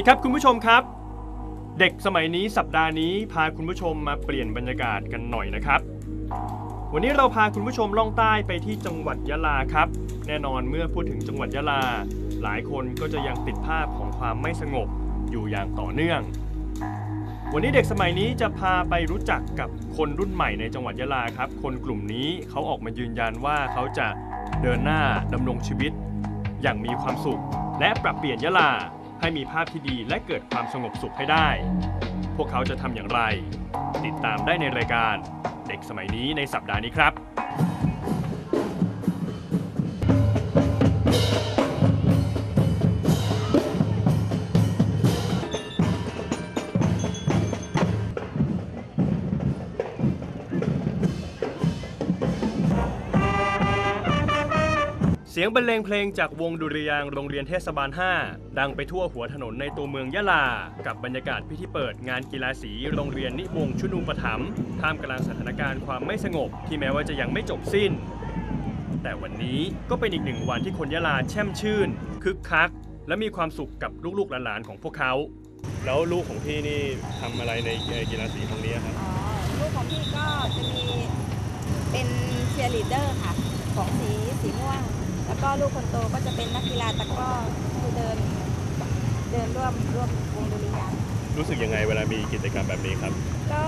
วัสดีครับคุณผู้ชมครับ เด็กสมัยนี้สัปดาห์นี้พาคุณผู้ชมมาเปลี่ยนบรรยากาศกันหน่อยนะครับ วันนี้เราพาคุณผู้ชมล่องใต้ไปที่จังหวัดยะลาครับ แน่นอนเมื่อพูดถึงจังหวัดยะลา หลายคนก็จะยังติดภาพของความไม่สงบอยู่อย่างต่อเนื่อง วันนี้เด็กสมัยนี้จะพาไปรู้จักกับคนรุ่นใหม่ในจังหวัดยะลาครับ คนกลุ่มนี้เขาออกมายืนยันว่าเขาจะเดินหน้าดำรงชีวิต อย่างมีความสุข และปรับเปลี่ยนยะลา ให้มีภาพที่ดีและเกิดความสงบสุขให้ได้ พวกเขาจะทำอย่างไร ติดตามได้ในรายการ เด็กสมัยนี้ในสัปดาห์นี้ครับ เสียงบรรเลงเพลงจากวงดุริยางโรงเรียนเทศบาล 5 ดังไปทั่วหัวถนนในตัวเมืองยะลา กับบรรยากาศพิธีเปิดงานกีฬาสีโรงเรียนนิวงชุนูปถัมภ์ท่ามกลางสถานการณ์ความไม่สงบ ที่แม้ว่าจะยังไม่จบสิ้น แต่วันนี้ก็เป็นอีกหนึ่งวันที่คนยะลาแช่มชื่น คึกคัก และมีความสุขกับลูกๆหลานๆของพวกเขา แล้วลูกของพี่นี่ทำอะไรในกีฬาสีครั้งนี้ครับ อ๋อลูกของพี่ก็จะมีเป็นเชียร์ลีดเดอร์ค่ะ ของสีสีม่วง แล้วก็ลูกคนโตก็จะเป็นนักกีฬาตะกร้อคือเดินเดินร่วมร่วมวงดุริยางค์รู้สึกยังไงเวลามีกิจกรรมแบบนี้ครับ ก็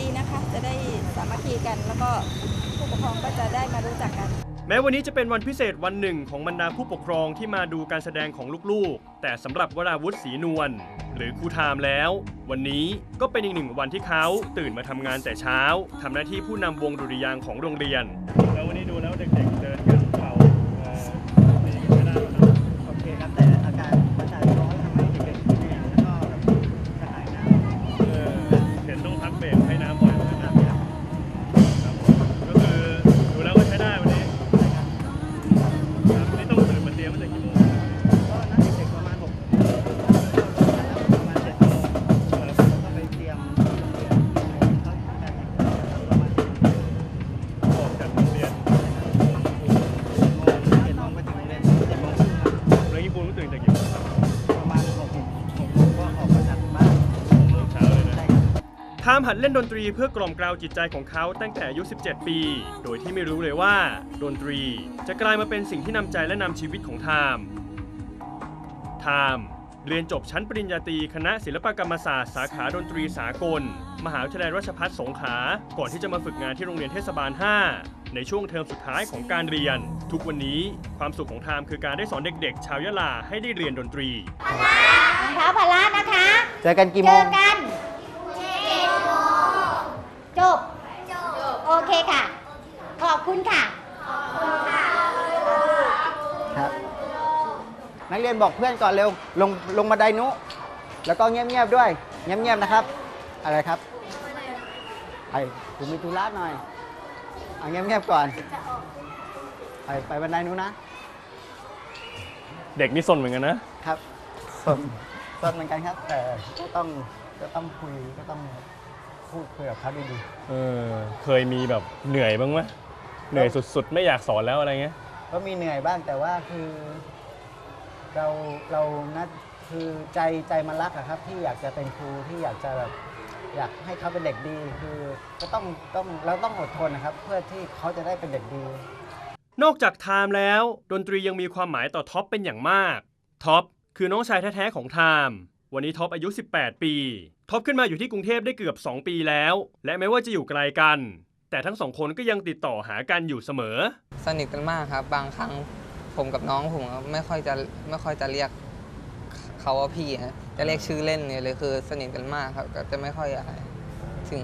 ดีนะคะจะได้สามัคคีกัน แล้วก็ผู้ปกครองก็จะได้มารู้จักกัน แม้วันนี้จะเป็นวันพิเศษวันหนึ่งของบรรดาผู้ปกครองที่มาดูการแสดงของลูกๆ แต่สำหรับวราวุฒิศรีนวลหรือครูไทามแล้ว วันนี้ก็เป็นอีกหนึ่งวันที่เขาตื่นมาทำงานแต่เช้าทำหน้าที่ผู้นำวงดุริยางค์ของโรงเรียนามหัดเล่นดนตรีเพื่อกล่อมเกลาจิตใจของเขาตั้งแต่อายุ 17 ปี โดยที่ไม่รู้เลยว่า ดนตรีจะกลายมาเป็นสิ่งที่นำใจและนำชีวิตของทามทามเรียนจบชั้นปริญญาตรีคณะศิลปกรรมศาสตร์สาขาดนตรีสากล มหาวิทยาลัยราชภัฏสงขลา ก่อนที่จะมาฝึกงานที่โรงเรียนเทศบาล 5 ในช่วงเทอมสุดท้ายของการเรียน ทุกวันนี้ความสุขของทามคือการได้สอนเด็กๆ ชาวยะลาให้ได้เรียนดนตรีรองเท้าพละนะคะ เจอกันกี่เจโมองกัน จบ โอเคค่ะ ขอบคุณค่ะ ครับนักเรียนบอกเพื่อนก่อนเร็ว ลงลงบันไดนุ แล้วก็เงียบๆด้วย เงียบๆนะครับ อะไรครับไอ้ผมมีธุระหน่อยเอาเงียบๆก่อน ไปไปบันไดนู้นนะ เด็กนี่สนเหมือนกันนะ ครับสดสดเหมือนกันครับ แต่ก็ต้องก็ต้องคุยก็ต้อง พูดคุยกับเขาดีเออเคยมีแบบเหนื่อยบ้างไหมเหนื่อยสุดๆ ไม่อยากสอนแล้วอะไรเงี้ย ๆก็มีเหนื่อยบ้างแต่ว่าคือ เราเรานัดคือใจใจมันรักอะครับ ที่อยากจะเป็นครูที่อยากจะแบบอยากให้เขาเป็นเด็กดี คือก็ต้องต้องเราต้องอดทนนะครับ เพื่อที่เขาจะได้เป็นเด็กดี นอกจากไทม์แล้ว ดนตรียังมีความหมายต่อท็อปเป็นอย่างมาก ท็อปคือน้องชายแท้ ๆ ของไทม์ วันนี้ท็อปอายุ 18 ปี ท็อปขึ้นมาอยู่ที่กรุงเทพได้เกือบ 2 ปีแล้ว และแม้ว่าจะอยู่ไกลกัน แต่ทั้งสองคนก็ยังติดต่อหากันอยู่เสมอ สนิทกันมากครับ บางครั้งผมกับน้องผมก็ไม่ค่อยจะไม่ค่อยจะเรียกเขาว่าพี่ฮะจะเรียกชื่อเล่นเนี่ยเลยคือสนิทกันมากครับ ก็จะไม่ค่อยอะไรถึง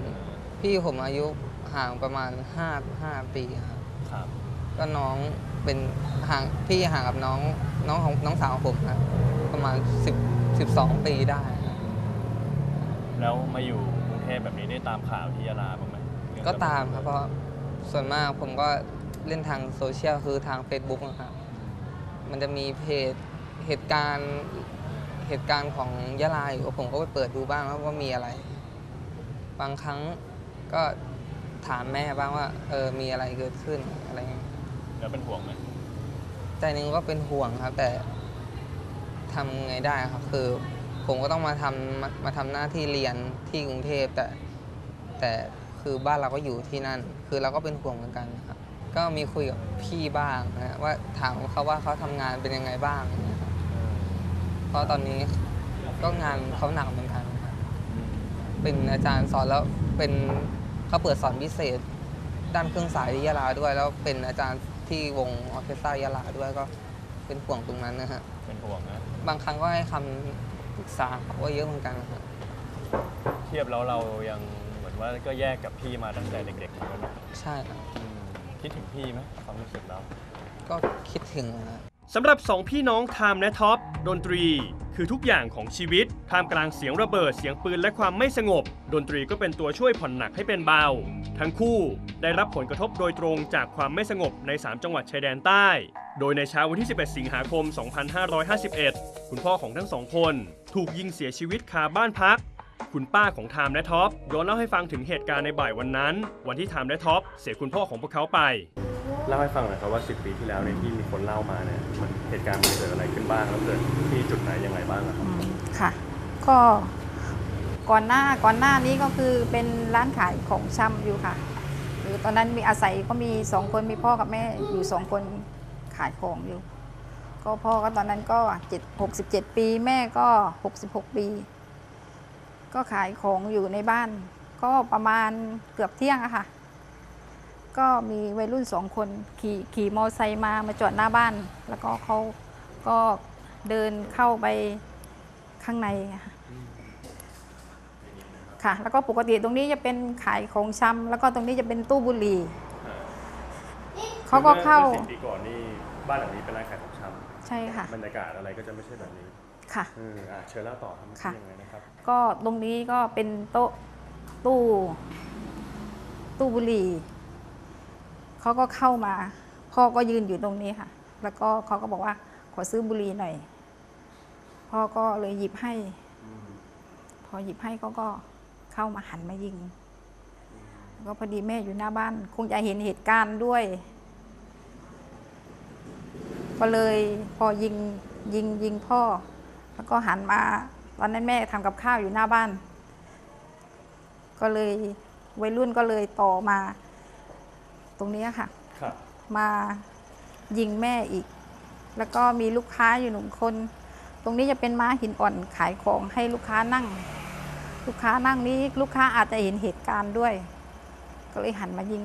พี่ผมอายุห่างประมาณ5 5ปีครับครับก็น้องเป็นห่างพี่ห่างกับน้องน้องของน้องสาวผมครับประมาณ 10 12 ปีได้ครับแล้วมาอยู่กรุงเทพแบบนี้ได้ตามข่าวที่ยาลาบ้างไหมก็ตามครับเพราะส่วนมากผมก็เล่นทางโซเชียลคือทาง Facebook นะครับ มันจะมีเพจเหตุการณ์เหตุการณ์ของยะลาอยู่ผมก็ไปเปิดดูบ้างว่าว่ามีอะไร บางครั้งก็ถามแม่บ้างว่าเออมีอะไรเกิดขึ้นอะไรเงี้ยแล้วเป็นห่วงไหมใจหนึงก็เป็นห่วงครับ แต่ ทำไงได้ครับคือผมก็ต้องมาทำมามาทำหน้าที่เรียนที่กรุงเทพแต่แต่คือบ้านเราก็อยู่ที่นั่น คือเราก็เป็นห่วงเหมือนกันครับก็มีคุยกับพี่บ้างนะว่าถามเขาว่าเขาทำงานเป็นยังไงบ้างอย่างเงี้ยครับเพราะตอนนี้ก็งานเขาหนักเหมือนกันครับเป็นอาจารย์สอนแล้วเป็นเขาเปิดสอนพิเศษ ด้านเครื่องสายที่ยะลาด้วย แล้วเป็นอาจารย์ที่วงออเคสตรายะลาด้วยก็เป็นห่วงตรงนั้นนะฮะเป็นห่วงนะ บางครั้งก็ให้คำปรึกษาเขาว่าเยอะเหมือนกันนะครับ เทียบแล้วเรายังเหมือนว่าก็แยกกับพี่มาตั้งแต่เด็กๆเหมือนกันนะใช่ครับ อืมคิดถึงพี่ไหมความรู้สึกเรา ก็คิดถึงนะสำหรับสองพี่น้องไทม์และท็อปดนตรี คือทุกอย่างของชีวิตท่ามกลางเสียงระเบิดเสียงปืนและความไม่สงบ ดนตรีก็เป็นตัวช่วยผ่อนหนักให้เป็นเบา ทั้งคู่ได้รับผลกระทบโดยตรงจากความไม่สงบใน 3 จังหวัดชายแดนใต้ โดยในเช้าวันที่ 11 สิงหาคม 2551 คุณพ่อของทั้งสองคน ถูกยิงเสียชีวิตคาบ้านพักคุณป้าของไทม์และท็อปย้อนเล่าให้ฟังถึงเหตุการณ์ในบ่ายวันนั้น วันที่ไทม์และท็อปเสียคุณพ่อของพวกเขาไป เล่าให้ฟังหน่อยครับว่า 10 ปีที่แล้วเนี่ยที่มีคนเล่ามาเนี่ยมันเหตุการณ์มันเกิดอะไรขึ้นบ้างแล้วเกิดที่จุดไหนยังไงบ้างอะครับอืมค่ะ ก็ก่อนหน้าก่อนหน้านี้ก็คือเป็นร้านขายของชำอยู่ค่ะหรือตอนนั้นมีอาศัยก็มีสองคนมีพ่อกับแม่อยู่สองคนขายของอยู่ ก็พ่อก็ตอนนั้นก็เจ็ดหกสิบเจ็ดปีแม่ก็หกสิบหกปี ก็ขายของอยู่ในบ้าน ก็ประมาณเกือบเที่ยงอะค่ะ ก็มีวัยรุ่นสองคนขี่ขี่มอไซค์มามาจอดหน้าบ้าน แล้วก็เขาก็เดินเข้าไปข้างในอะค่ะค่ะ แล้วก็ปกติตรงนี้จะเป็นขายของชำแล้วก็ตรงนี้จะเป็นตู้บุหรี่เขาก็เข้ามื่อสิบปีก่อนนี่บ้านหลังนี้เป็นร้านขายของชใช่ค่ะำบรรยากาศอะไรก็จะไม่ใช่แบบนี้ค่ะเอออะเชิญเล่าต่อครับค่ะยังไงนะครับ ก็ตรงนี้ก็เป็นโต๊ะตู้ตู้บุหรี่ เขาก็เข้ามา พ่อก็ยืนอยู่ตรงนี้ค่ะ แล้วก็เขาก็บอกว่า ขอซื้อบุหรี่หน่อย พ่อก็เลยหยิบให้ พอหยิบให้เขาก็เข้ามาหันมายิง ก็พอดีแม่อยู่หน้าบ้าน คงจะเห็นเหตุการณ์ด้วย ก็เลยพอยิงยิงยิงพ่อ แล้วก็หันมาตอนนั้นแม่ทำกับข้าวอยู่หน้าบ้าน ก็เลยวัยรุ่นก็เลยต่อมา ตรงนี้ค่ะ ครับ มายิงแม่อีก แล้วก็มีลูกค้าอยู่หนึ่งคน ตรงนี้จะเป็นม้าหินอ่อนขายของให้ลูกค้านั่ง ลูกค้านั่งนี้ลูกค้าอาจจะเห็นเหตุการณ์ด้วย ก็เลยหันมายิง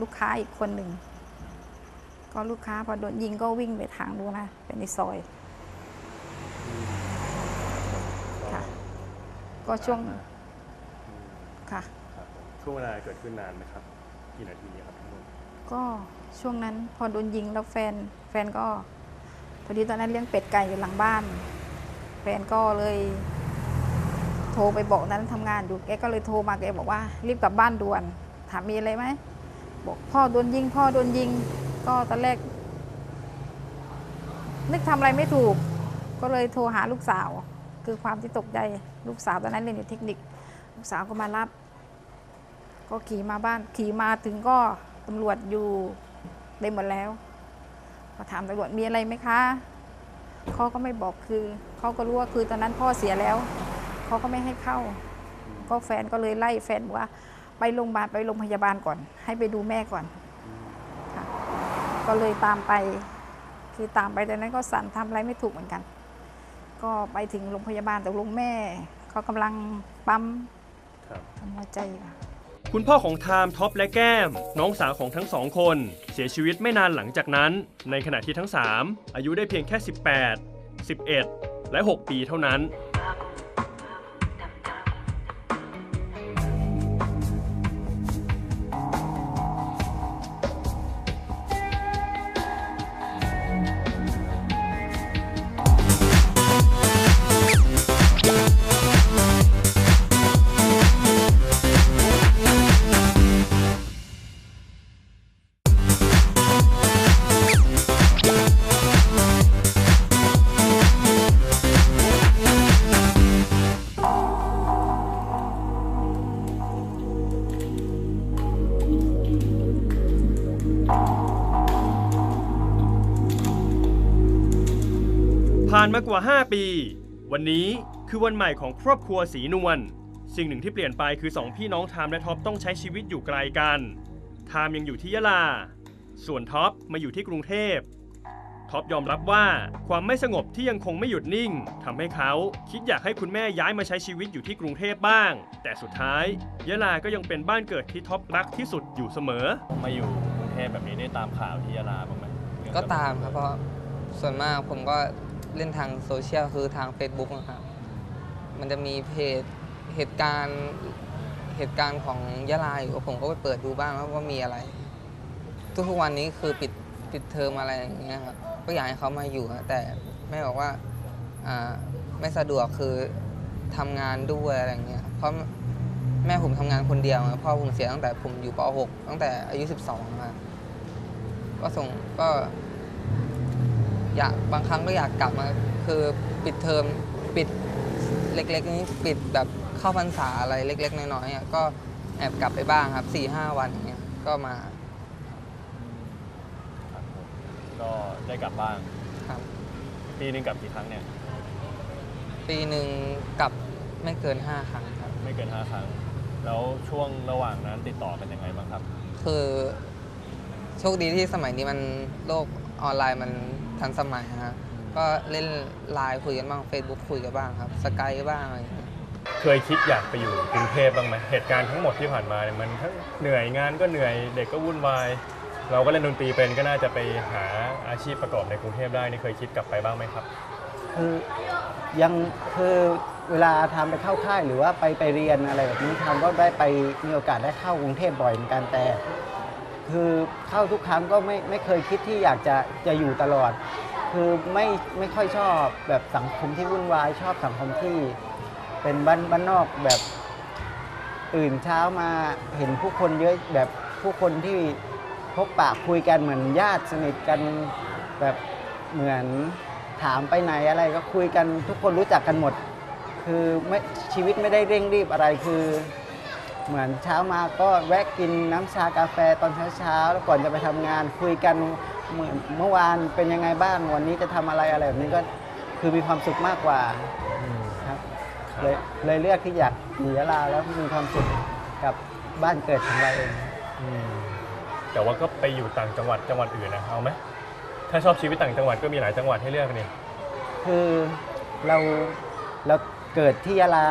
ลูกค้าอีกคนหนึ่ง ก็ลูกค้าพอโดนยิงก็วิ่งไปทางดูนนะเป็นในซอยค่ะ ก็ช่วงค่ะครับผมช่วงเวลาเกิดขึ้นนานไหมครับ กี่นาทีครับทั้งหมด ก็ช่วงนั้นพอโดนยิงแล้วแฟนแฟนก็พอดีตอนนั้นเลี้ยงเป็ดไก่อยู่หลังบ้าน แฟนก็เลย โทรไปบอกตอนนั้นทำงานอยู่แกก็เลยโทรมาแกบอกว่า รีบกลับบ้านด่วน ถามมีอะไรไหมบอกพ่อโดนยิง พ่อโดนยิง ก็ตอนแรก นึกทำอะไรไม่ถูก ก็เลยโทรหาลูกสาว คือความที่ตกใจลูกสาวตอนนั้นเรียนอยู่เทคนิค ลูกสาวก็มารับ ก็ขี่มาบ้านขี่มาถึงก็ ตำรวจอยู่เต็มหมดแล้วพอถามตำรวจมีอะไรไหมคะเขาก็ไม่บอกคือเขาก็รู้ว่าคือตอนนั้นพ่อเสียแล้วเขาก็ไม่ให้เข้า ก็แฟนก็เลยไล่แฟนบอกว่า ไปโรงพยาบาลไปโรงพยาบาลก่อน ให้ไปดูแม่ก่อนค่ะก็เลยตามไป คือตามไปแต่นั้นก็สั่นทำอะไรไม่ถูกเหมือนกัน ก็ไปถึงโรงพยาบาลแต่ลงแม่เขากำลังปั๊มครับทำหัวใจค่ะ คุณพ่อของไทม์ท็อปและแก้ม น้องสาวของทั้งสองคน เสียชีวิตไม่นานหลังจากนั้น ในขณะที่ทั้ง 3 อายุได้เพียงแค่ 18 11 และ 6 ปีเท่านั้น มากว่า 5 ปี วันนี้คือคือวันใหม่ของครอบครัวสีนวล สิ่งหนึ่งที่เปลี่ยนไปคือสองพี่น้องไทม์และท็อปต้องใช้ชีวิตอยู่ไกลกันไทม์ยังอยู่ที่ยะลา ส่วนท็อปมาอยู่ที่กรุงเทพ ท็อปยอมรับว่าความไม่สงบที่ยังคงไม่หยุดนิ่งทำให้เขาคิดอยากให้คุณแม่ย้ายมาใช้ชีวิตอยู่ที่กรุงเทพบ้าง แต่สุดท้าย ยะลาก็ยังเป็นบ้านเกิดที่ท็อปรักที่สุดอยู่เสมอ มาอยู่กรุงเทพแบบนี้ได้ตามข่าวที่ยะลาบ้างไหมก็ตามครับเพราะส่วนมากผมก็ เล่นทางโซเชียลคือทาง Facebook นะครับ มันจะมีเพจเหตุการณ์เหตุการณ์ของยะลาอยู่ผมก็ไปเปิดดูบ้างว่าว่ามีอะไร ทุกๆวันนี้คือปิดปิดเทอมอะไรอย่างเงี้ยครับก็อยากให้เขามาอยู่อะแต่แม่บอกว่าอ่าไม่สะดวกคือทำงานด้วยอะไรอย่างเงี้ยเพราะแม่ผมทำงานคนเดียวอะพ่อผมเสียตั้งแต่ผมอยู่ป .6 ตั้งแต่อายุ 12มาก็ส่งก็ อยากบางครั้งก็อยากกลับมาคือปิดเทอมปิดเล็กๆนี้ปิดแบบเข้าพรรษาอะไรเล็ก ๆ น้อยๆอะก็แอบกลับไปบ้างครับ4ี่ห้าวันอย่างเงี้ยก็มาครับผมก็ได้กลับบ้าง ครับ ปีหนึงกลับกี่ครั้งเนี่ย ปีหนึ่งกลับไม่เกิน 5 ครั้งครับ ไม่เกิน 5 ครั้ง แล้วช่วงระหว่างนั้นติดต่อกันยังไงบ้างครับ คือโชคดีที่สมัยนี้มันโลกออนไลน์มัน ทันสมัยนะฮะก็เล่นไลน์คุยกันบ้าง Facebook คุยกันบ้างครับสกายบ้างอะไรอย่างเงี้ยเคยคิดอยากไปอยู่กรุงเทพบ้างไหมเหตุการณ์ทั้งหมดที่ผ่านมาเนี่ยมันทั้งเหนื่อยงานก็เหนื่อยเด็กก็วุ่นวาย เราก็เล่นดนตรีเป็นก็น่าจะไปหาอาชีพประกอบในกรุงเทพได้นี่เคยคิดกลับไปบ้างไหมครับคือยังคือเวลาทำไปเข้าค่ายหรือว่าไปไปเรียนอะไรแบบนี้ทำก็ได้ไปมีโอกาสได้เข้ากรุงเทพบ่อยเหมือนกันแต่ คือเข้าทุกครั้งก็ไม่ไม่เคยคิดที่อยากจะจะอยู่ตลอด คือไม่ไม่ค่อยชอบแบบสังคมที่วุ่นวายชอบสังคมที่เป็นบ้านบ้านนอกแบบตื่นเช้ามาเห็นผู้คนเยอะแบบผู้คนที่พบปะคุยกันเหมือนญาติสนิทกันแบบเหมือนถามไปไหนอะไรก็คุยกันทุกคนรู้จักกันหมด คือไม่ชีวิตไม่ได้เร่งรีบอะไรคือ เหมือนเช้ามาก็แวะกินน้ำชากาแฟตอนเช้าๆแล้วก่อนจะไปทำงานคุยกันเหมือนเมื่อวานเป็นยังไงบ้างวันนี้จะทำอะไรอะไรแบบนี้ก็คือมีความสุขมากกว่าครับเลยเลยเลือกที่อยากอยู่ยะลาแล้วมีความสุขกับบ้านเกิดของเราเองอืมแต่ว่าก็ไปอยู่ต่างจังหวัดจังหวัดอื่นนะเอาไหมถ้าชอบชีวิตต่างจังหวัดก็มีหลายจังหวัดให้เลือกนี่คือเราเรา เกิดที่ยะลา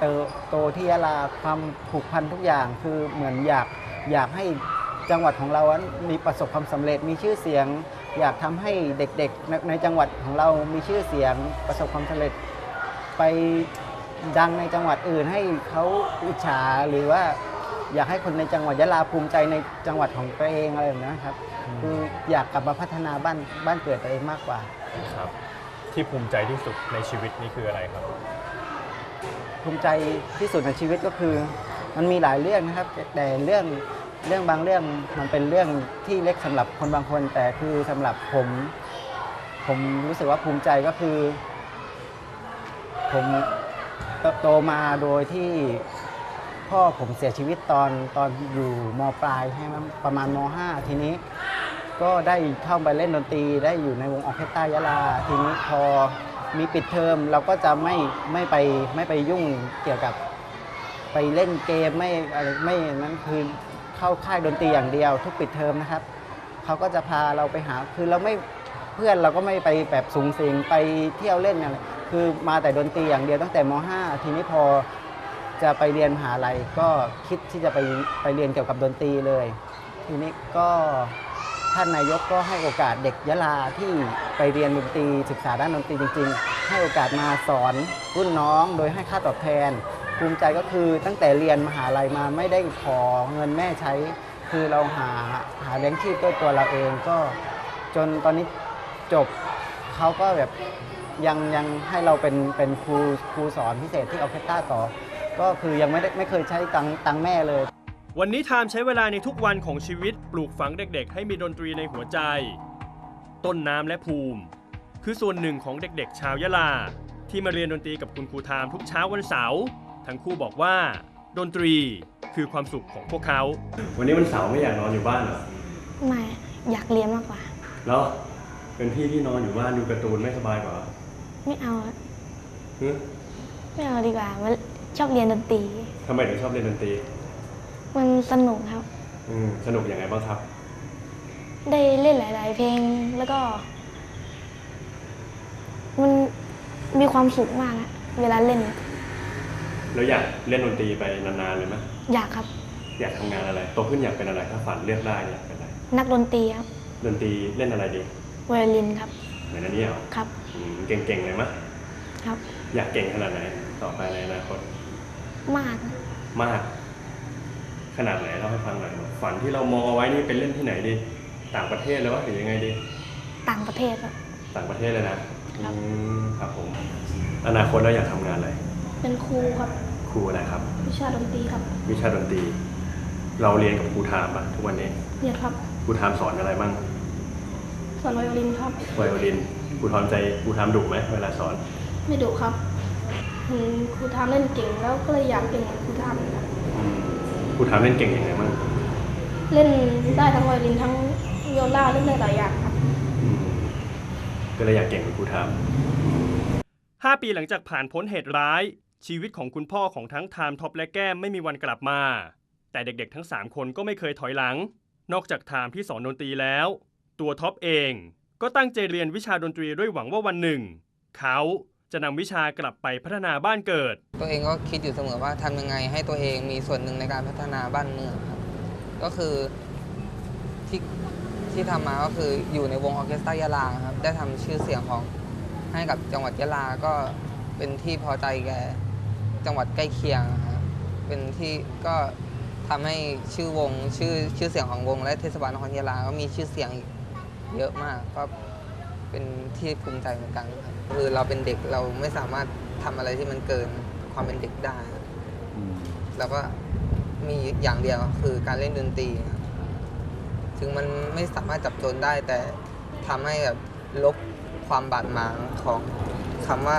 เติบโตที่ยะลาความผูกพันทุกอย่าง คือเหมือนอยากอยากให้จังหวัดของเรานั้นมีประสบความสำเร็จมีชื่อเสียง อยากทำให้เด็กๆในในจังหวัดของเรามีชื่อเสียงประสบความสำเร็จ ไปดังในจังหวัดอื่นให้เขาอิจฉาหรือว่าอยากให้คนในจังหวัดยะลาภูมิใจในจังหวัดของตัวเองอะไรแบบนี้ครับคืออยากกลับมาพัฒนาบ้านบ้านเกิดตัวเองมากกว่าครับที่ภูมิใจที่สุดในชีวิตนี่คืออะไรครับ ภูมิใจที่สุดในชีวิตก็คือ มันมีหลายเรื่องนะครับ แต่เรื่องเรื่องบางเรื่องมันเป็นเรื่องที่เล็กสำหรับคนบางคน แต่คือสำหรับผม ผมรู้สึกว่าภูมิใจก็คือ ผมเติบโตมาโดยที่พ่อผมเสียชีวิตตอนตอนอยู่มปลายใช่ไหมประมาณมห้าทีนี้ ก็ได้เข้าไปเล่นดนตรีได้อยู่ในวงออเคสตรายะลาทีนี้พอ มีปิดเทอมเราก็จะไม่ไม่ไปไม่ไปยุ่งเกี่ยวกับไปเล่นเกมไม่อะไรไม่นั้นคือเข้าค่ายดนตรีอย่างเดียว ทุกปิดเทอมนะครับเขาก็จะพาเราไปหาคือเราไม่เพื่อนเราก็ไม่ไปแบบสูงสิงไปเที่ยวเล่นอะไรคือมาแต่ดนตรีอย่างเดียวตั้งแต่ม .5 ทีนี้พอจะไปเรียนมหาลัยก็คิดที่จะไปไปเรียนเกี่ยวกับดนตรีเลย ทีนี้ก็ ท่านนายกก็ให้โอกาสเด็กยะลาที่ไปเรียนดนตรีศึกษาด้านดนตรีจริง ๆ ให้โอกาสมาสอนรุ่นน้องโดยให้ค่าตอบแทน ภูมิใจก็คือตั้งแต่เรียนมหาลัยมาไม่ได้ขอเงินแม่ใช้ คือเราหาหาเลี้ยงชีพด้วยตัวเราเองก็จนตอนนี้จบเขาก็แบบยังยังให้เราเป็นเป็นครูครูสอนพิเศษที่ออเคสตราต่อ ก็คือยังไม่ได้ไม่เคยใช้ตังตังแม่เลย วันนี้ไทม์ใช้เวลาในทุกวันของชีวิตปลูกฝังเด็กๆ ให้มีดนตรีในหัวใจ ต้นน้ำและภูมิ คือส่วนหนึ่งของเด็กๆ ชาวยะลา ที่มาเรียนดนตรีกับคุณครูไทม์ทุกเช้าวันเสาร์ทั้งคู่บอกว่า ดนตรีคือความสุขของพวกเขา วันนี้วันเสาร์ไม่อยากนอนอยู่บ้านเหรอไม่อยากเรียนมากกว่าแล้วเป็นพี่ที่นอนอยู่บ้านดูการ์ตูนไม่สบายกว่าไม่เอาอะฮึไม่เอาดีกว่ามันชอบเรียนดนตรีทำไมถึงชอบเล่นดนตรี มันสนุกครับ อืมสนุกยังไงบ้างครับ ได้เล่นหลาย ๆ เพลงแล้วก็ มันมีความสุขมากอะเวลาเล่นแล้วอยากเล่นดนตรีไปนานๆเลยไหมอยากครับ อยากทำงานอะไรโตขึ้นอยากเป็นอะไรถ้าฝันเลือกได้อยากเป็นอะไรนักดนตรีครับดนตรีเล่นอะไรดีไวโอลินครับเหมือนอันนี้เหรอครับอืมเก่งๆเลยมะครับ อยากเก่งขนาดไหนต่อไปในอนาคตมาก มาก ขนาดไหนเล่าให้ฟังหน่อยฝันที่เรามองเอาไว้นี่เป็นเล่นที่ไหนดี ต่างประเทศเลยวะหรือยังไงดีต่างประเทศครับ ต่างประเทศเลยนะครับอืมครับผม อนาคตเราอยากทำงานอะไรเป็นครูครับ ครูอะไรครับ วิชาดนตรีครับวิชาดนตรี เราเรียนกับครูไทามปะทุกวันนี้เรียนครับครูไทามสอนอะไรบ้างสอนไวโอลินครับ ไวโอลินครูทอมใจครูไทามดุไหมเวลาสอน ไม่ดุครับเห็นครูทามเล่นเก่งแล้วก็เลยอยากเก่งเหมือนครูทามครับอืม ครูไทามเล่นเก่งยังไงบ้างเล่นได้ทั้งไวโอลินทั้งวิโอลาเล่นได้หลายอย่างครับอืมก็เลยอยากเก่งเหมือนครูไทาม5ปีหลังจากผ่านพ้นเหตุร้าย ชีวิตของคุณพ่อของทั้งไทม์ท็อปและแก้มไม่มีวันกลับมา แต่เด็กๆทั้ง 3 คนก็ไม่เคยถอยหลัง นอกจากไทม์ที่สอนดนตรีแล้ว ตัวท็อปเอง ก็ตั้งใจเรียนวิชาดนตรีด้วยหวังว่าวันหนึ่ง เขา จะนำวิชากลับไปพัฒนาบ้านเกิด ตัวเองก็คิดอยู่เสมอว่าทำยังไงให้ตัวเองมีส่วนหนึ่งในการพัฒนาบ้านเมืองครับก็คือที่ที่ทำมาก็คืออยู่ในวงออเคสตรายาลาครับได้ทำชื่อเสียงของให้กับจังหวัดยะลาก็เป็นที่พอใจแกจังหวัดใกล้เคียงครับเป็นที่ก็ทำให้ชื่อวงชื่อชื่อเสียงของวงและเทศบาลนครยะลาก็มีชื่อเสียงเยอะมากก็ เป็นที่ภูมิใจเหมือนกันครับคือเราเป็นเด็กเราไม่สามารถทำอะไรที่มันเกินความเป็นเด็กได้แล้วก็มีอย่างเดียวคือการเล่นดนตรีครับถึงมันไม่สามารถจับโจนได้ แต่ทำให้แบบลบความบาดหมางของคำว่า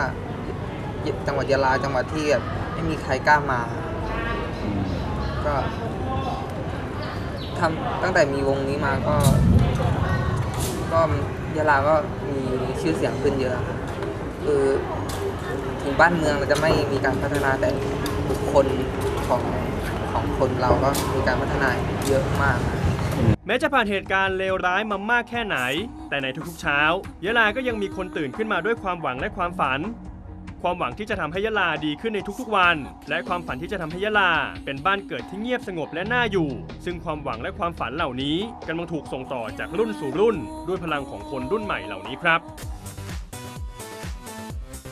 จังหวัดยะลาจังหวัดที่แบบไม่มีใครกล้ามาก็ทำตั้งแต่มีวงนี้มาก็ ก็ ยะลาก็มีชื่อเสียงขึ้นเยอะครับคือถึงบ้านเมืองเราจะไม่มีการพัฒนาแต่บุคคลของของคนเราก็มีการพัฒนาเยอะมาก แม้จะผ่านเหตุการณ์เลวร้ายมามากแค่ไหน แต่ในทุกๆเช้า ยะลาก็ยังมีคนตื่นขึ้นมาด้วยความหวังและความฝัน ความหวังที่จะทำให้ยะลาดีขึ้นในทุกๆวัน และความฝันที่จะทำให้ยะลา เป็นบ้านเกิดที่เงียบสงบและน่าอยู่ ซึ่งความหวังและความฝันเหล่านี้กำลังถูกส่งต่อจากรุ่นสู่รุ่น ด้วยพลังของคนรุ่นใหม่เหล่านี้ครับ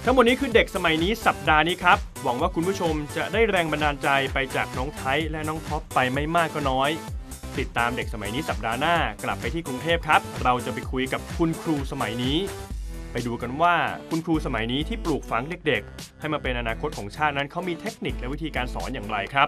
ทั้งหมดนี้คือเด็กสมัยนี้สัปดาห์นี้ครับ หวังว่าคุณผู้ชมจะได้แรงบันดาลใจไปจากน้องไทยและน้องท็อปไปไม่มากก็น้อย ติดตามเด็กสมัยนี้สัปดาห์หน้ากลับไปที่กรุงเทพครับ เราจะไปคุยกับคุณครูสมัยนี้ ไปดูกันว่าคุณครูสมัยนี้ที่ปลูกฝังเด็กๆ ให้มาเป็นอนาคตของชาตินั้นเขามีเทคนิคและวิธีการสอนอย่างไรครับ